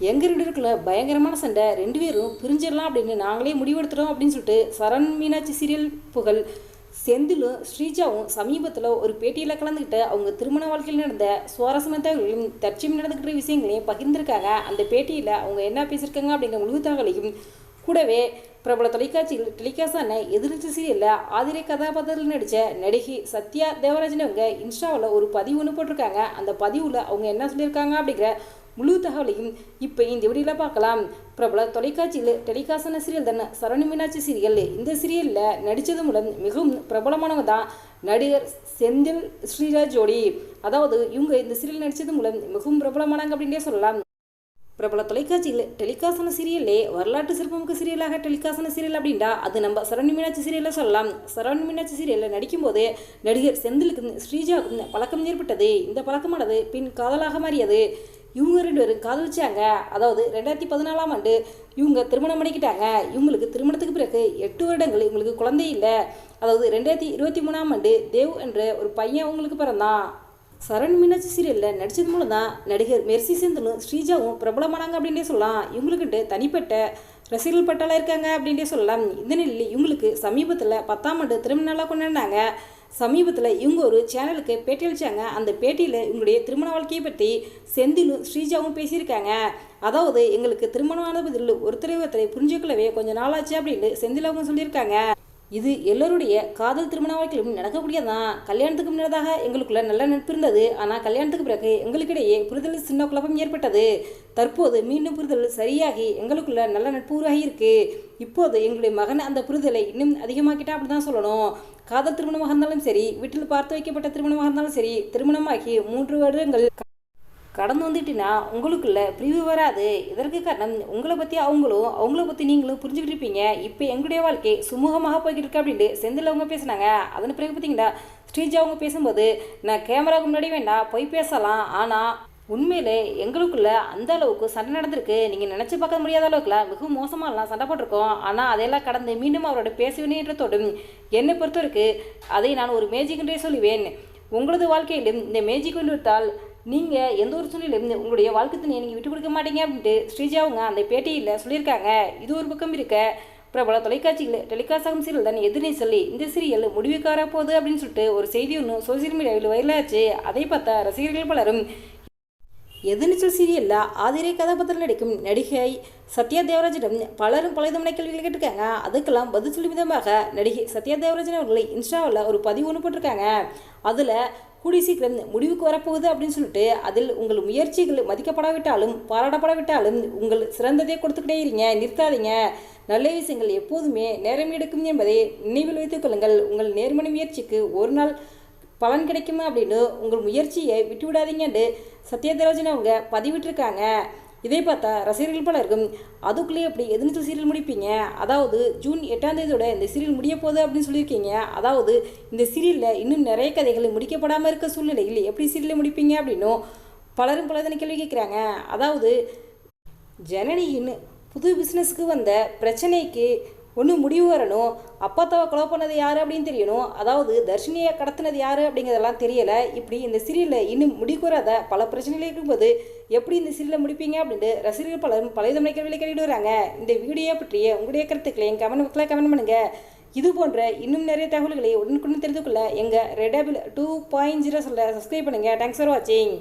எங்கள் ரெண்டு பேருக்குள்ள பயங்கரமான சண்டை ரெண்டு பேரும் பிரிஞ்சிடலாம் அப்படின்னு நாங்களே முடிவெடுத்துட்டோம் அப்படின்னு சொல்லிட்டு சரண் மீனாட்சி சீரியல் புகழ் செந்திலும் ஸ்ரீஜாவும் சமீபத்தில் ஒரு பேட்டியில் கலந்துக்கிட்டு அவங்க திருமண வாழ்க்கையில் நடந்த சுவாரஸ்யமான தகவல்களையும் தற்சயம் நடந்துக்கிற விஷயங்களையும் பகிர்ந்திருக்காங்க. அந்த பேட்டியில் அவங்க என்ன பேசியிருக்காங்க அப்படிங்கிற முழு தகவலையும் கூடவே பிரபல தொலைக்காட்சியில் டெலிகாஸ்டான எதிர்த்து சீரியலில் ஆதிரை கதாபாத்திரத்தில் நடித்த நடிகை சத்யா தேவராஜன் அவங்க இன்ஸ்டாவில் ஒரு பதிவு ஒன்று போட்டிருக்காங்க. அந்த பதிவில் அவங்க என்ன சொல்லியிருக்காங்க அப்படிங்கிற முழு தகவலையும் இப்போ இந்த வீடியோவில் பார்க்கலாம். பிரபல தொலைக்காட்சியில் டெலிகாசன சீரியல் தானே சரவணி மீனாட்சி சீரியல் இந்த சீரியலில் நடித்தது மூலம் மிகவும் பிரபலமானவங்க தான் நடிகர் செந்தில் ஸ்ரீராஜ் ஜோடி அதாவது இவங்க இந்த சீரியல் நடித்தது மூலம் மிகவும் பிரபலமானாங்க அப்படின்னே சொல்லலாம். பிரபல தொலைக்காட்சியில் டெலிகாசன சீரியல்லே வரலாற்று சிறப்புமிக்க சீரியலாக டெலிகாசன சீரியல் அப்படின்டா அது நம்ம சரவணி மீனாட்சி சீரியலில் சொல்லலாம். சரவணி மீனாட்சி சீரியலில் நடிக்கும்போது நடிகர் செந்திலுக்கு ஸ்ரீஜாவுக்கும் பழக்கம் ஏற்பட்டது. இந்த பழக்கமானது பின் காதலாக மாறியது. இவங்க ரெண்டு பேரும் காதலிச்சாங்க அதாவது ரெண்டாயிரத்தி பதினாலாம் ஆண்டு இவங்க திருமணம் பண்ணிக்கிட்டாங்க. இவங்களுக்கு திருமணத்துக்கு பிறகு எட்டு வருடங்கள் இவங்களுக்கு குழந்தை இல்லை. அதாவது ரெண்டாயிரத்தி இருபத்தி மூணாம் ஆண்டு தேவ் என்ற ஒரு பையன் அவங்களுக்கு பிறந்தான். சரண் மீனாட்சி சீரியலில் நடித்தது மூலம் தான் நடிகர் மெர்சி செந்தனும் ஸ்ரீஜாவும் பிரபலமானாங்க அப்படின்னே சொல்லலாம். இவங்களுக்கிட்ட தனிப்பட்ட ரசிகர்கள் பட்டாலாம் இருக்காங்க அப்படின்ட்டு சொல்லலாம். இந்த நிலையில் இவங்களுக்கு சமீபத்தில் பத்தாம் ஆண்டு திருமண நாளாக கொண்டாடினாங்க. சமீபத்தில் இவங்க ஒரு சேனலுக்கு பேட்டி அளித்தாங்க அந்த பேட்டியில் இவங்களுடைய திருமண வாழ்க்கையை பற்றி செந்திலும் ஸ்ரீஜாவும் பேசியிருக்காங்க. அதாவது எங்களுக்கு திருமணமான பதில் ஒருத்தரை ஒருத்தரை புரிஞ்சுக்கொள்ளவே கொஞ்சம் நாளாச்சு அப்படின்னு செந்திலாவும் சொல்லியிருக்காங்க. இது எல்லோருடைய காதல் திருமண வாழ்க்கையிலும் நடக்கக்கூடியதான் கல்யாணத்துக்கு முன்னதாக எங்களுக்குள்ள நல்ல நட்பு இருந்தது. ஆனால் கல்யாணத்துக்கு பிறகு எங்களுக்கிடையே புரிதல் சின்ன குழப்பம் ஏற்பட்டது. தற்போது மீண்டும் புரிதல் சரியாகி எங்களுக்குள்ள நல்ல நட்பு உருவாகி இருக்கு. இப்போது எங்களுடைய மகன் அந்த புரிதலை இன்னும் அதிகமாக்கிட்டா அப்படி தான் சொல்லணும். காதல் திருமணமாக இருந்தாலும் சரி வீட்டில் பார்த்து வைக்கப்பட்ட திருமணமாக இருந்தாலும் சரி திருமணமாகி மூன்று வருடங்கள் கடந்து வந்துட்டினா உங்களுக்குள்ள பிரிவு வராது. இதற்கு காரணம் உங்களை பற்றி அவங்களும் அவங்கள பற்றி நீங்களும் புரிஞ்சுக்கிட்டு இருப்பீங்க. இப்போ எங்களுடைய வாழ்க்கை சுமூகமாக போய்கிட்டு இருக்கு அப்படின்ட்டு செந்தில் அவங்க பேசுனாங்க. அதன் பிறகு பார்த்தீங்கன்னா ஸ்ரீஜா அவங்க பேசும்போது நான் கேமராவுக்கு முன்னாடி வேண்டாம் போய் பேசலாம். ஆனால் உண்மையிலே எங்களுக்குள்ள அந்த அளவுக்கு சண்டை நடந்திருக்கு. நீங்கள் நினச்சி பார்க்க முடியாத அளவுக்குலாம் மிகவும் மோசமாகலாம் சண்டை போட்டிருக்கோம். ஆனால் அதையெல்லாம் கடந்து மீண்டும் அவரோட பேசுவேனேன்றதோடும் என்னை பொறுத்தவரைக்கு அதை நான் ஒரு மேஜிக் என்றே சொல்லுவேன். உங்களது வாழ்க்கையிலும் இந்த மேஜிக் கொண்டு நீங்கள் எந்த ஒரு சூழ்நிலையும் உங்களுடைய வாழ்க்கை துணையை நீங்கள் விட்டு கொடுக்க மாட்டீங்க அப்படின்ட்டு ஸ்ரீஜாவுங்க அந்த பேட்டியில் சொல்லியிருக்காங்க. இது ஒரு பக்கம் இருக்க பிரபல தொலைக்காட்சியில் டெலிகாஸ்ட் ஆகும் சீரியல் தான் எதிரே சொல்லி இந்த சீரியல் முடிவுக்கு போகுது அப்படின்னு சொல்லிட்டு ஒரு செய்தி ஒன்று சோசியல் மீடியாவில் வைரலாச்சு அதை பார்த்தா ரசிகர்கள் பலரும் எதிர்நீச்சல் சீரியலில் ஆதிரை கதாபாத்திரம் நடிக்கும் நடிகை சத்யா தேவராஜிடம் பலரும் பல விதமான கேள்விகள் கேட்டிருக்காங்க. அதுக்கெல்லாம் பதில் சொல்லும் விதமாக நடிகை சத்யா தேவராஜன் அவர்களை இன்ஸ்டாவில் ஒரு பதிவு ஒன்று போட்டிருக்காங்க. அதில் கூடி சீக்கிரம் முடிவுக்கு வரப்போகுது அப்படின்னு சொல்லிட்டு அதில் உங்கள் முயற்சிகள் மதிக்கப்படாவிட்டாலும் பாராட்டப்படாவிட்டாலும் உங்கள் சிறந்ததை கொடுத்துக்கிட்டே இருங்க நிறுத்தாதீங்க. நல்ல விஷயங்கள் எப்போதுமே நேரம் எடுக்கும் என்பதை நினைவில் வைத்துக் கொள்ளுங்கள். உங்கள் நேர்மறை முயற்சிக்கு ஒரு நாள் பலன் கிடைக்குமா அப்படின்னு உங்கள் முயற்சியை விட்டு விடாதீங்கன்னு சத்யதேவஜன் அவங்க பதிவிட்டிருக்காங்க. இதே பார்த்தா ரசிகர்கள் பலருக்கும் அதுக்குள்ளேயே அப்படி எதிர்த்து சீரியல் முடிப்பீங்க? அதாவது ஜூன் எட்டாம் தேதியோட இந்த சீரியல் முடிய போகுது அப்படின்னு சொல்லியிருக்கீங்க. அதாவது இந்த சீரியலில் இன்னும் நிறைய கதைகள் முடிக்கப்படாமல் இருக்க சூழ்நிலையில் எப்படி சீரியலை முடிப்பீங்க அப்படின்னும் பலரும் பலதனை கேள்வி கேட்குறாங்க. அதாவது ஜனனியின் புது பிஸ்னஸ்க்கு வந்த பிரச்சனைக்கு ஒன்று முடிவு வரணும். அப்பாத்தாவை கொலை பண்ணது யார் அப்படின்னு தெரியணும். அதாவது தர்ஷினியை கடத்தினது யார் அப்படிங்கிறதெல்லாம் தெரியலை. இப்படி இந்த சீரியலில் இன்னும் முடிக்கூறாத பல பிரச்சனைகள் இருக்கும்போது எப்படி இந்த சீரியலை முடிப்பீங்க அப்படின்ட்டு ரசிகர்கள் பலரும் பழைய தமிழ் கேள்வியில் கேட்டுட்டு வராங்க. இந்த வீடியோ பற்றிய உங்களுடைய கருத்துக்களை கமெண்ட் பாக்ஸில் கமெண்ட் பண்ணுங்கள் இது போன்ற இன்னும் நிறைய தகவல்களை உடனுக்குடன் தெரிந்து கொள்ள எங்கள் ரெடபிள் டூ பாயிண்ட் ஜீரோ சொல்ல சப்ஸ்கிரைப் பண்ணுங்கள் தேங்க்ஸ் ஃபார் வாட்சிங்